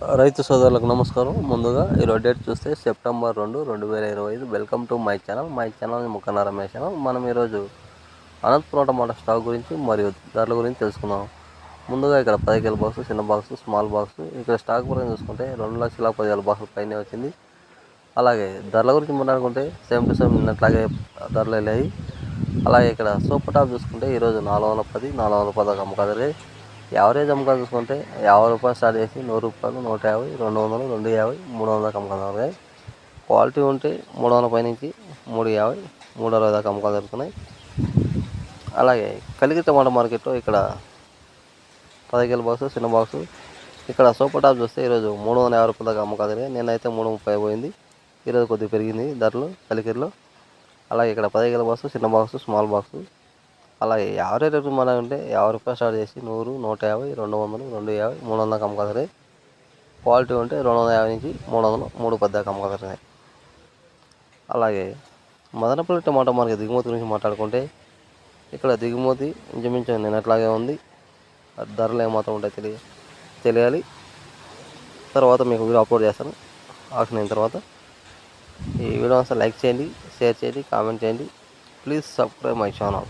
రైతు సోదరులకు నమస్కారం. ముందుగా ఈరోజు డేట్ చూస్తే సెప్టెంబర్ రెండు రెండు వేల ఇరవై ఐదు. Welcome to my channel. My channel ముఖన Ramesh channel. మనం ఈరోజు అనంతపురం టమాటా స్టాక్ గురించి మరియు ధరల గురించి తెలుసుకుందాం. ముందుగా ఇక్కడ పది కేల బాక్స్ చిన్న బాక్స్ స్మాల్ బాక్స్ ఇక్కడ స్టాక్ పరంగా చూసుకుంటే రెండు లక్షల పదివేల బాక్సుల పైన వచ్చింది. అలాగే ధరల గురించి మాట్లాడుకుంటే సేమ్ టు సేమ్ నిన్నట్లాగే ధరలు వెళ్ళాయి. అలాగే ఇక్కడ సూపర్ టాప్ చూసుకుంటే ఈరోజు నాలుగు వందల పది నాలుగు వందల పదహారు అమ్మకాలు యావరేజ్ అమ్మకాలు చూసుకుంటే యాభై రూపాయలు స్టార్ట్ చేసి నూరు రూపాయలు నూట యాభై రెండు వందలు రెండు యాభై మూడు వందల అమ్మకాలు జరుగుతాయి. క్వాలిటీ ఉంటే మూడు వందల పై నుంచి మూడు యాభై మూడు అరవై దాకా అమ్మకాలు జరుగుతున్నాయి. అలాగే కలిగి టమాటా మార్కెట్లో ఇక్కడ పదికేల బాక్స్ చిన్న బాక్స్. ఇక్కడ సూపర్ టాప్ చూస్తే ఈరోజు మూడు వందల యాభై రూపాయల దాకా అమ్మకాలు జరిగాయి. నేనైతే మూడు ముప్పై పోయింది. ఈరోజు కొద్దిగా పెరిగింది ధరలు కలికిరిలో అలాగే ఇక్కడ పదికేల బాక్స్ చిన్న బాక్స్ స్మాల్ బాక్సు. అలాగే యావరేజ్ రేటు మన అంటే యాభై రూపాయలు స్టార్ట్ చేసి నూరు నూట యాభై రెండు వందలు రెండు యాభై మూడు వందల అమ్మకాలు క్వాలిటీ ఉంటే రెండు వందల యాభై నుంచి మూడు వందలు మూడు పెద్ద దాకా అలాగే మదనపల్లి టమాటా మార్కెట్ దిగుమతి గురించి మాట్లాడుకుంటే ఇక్కడ దిగుమతి ఇంచుమించు నిన్నట్లాగే ఉంది. ధరలు ఏమాత్రం ఉంటాయి తెలియ తెలియాలి. తర్వాత మీకు వీడియో అప్లోడ్ చేస్తాను. ఆక్షన్ అయిన తర్వాత ఈ వీడియో అంతా లైక్ చేయండి షేర్ చేయండి కామెంట్ చేయండి. Please subscribe my channel.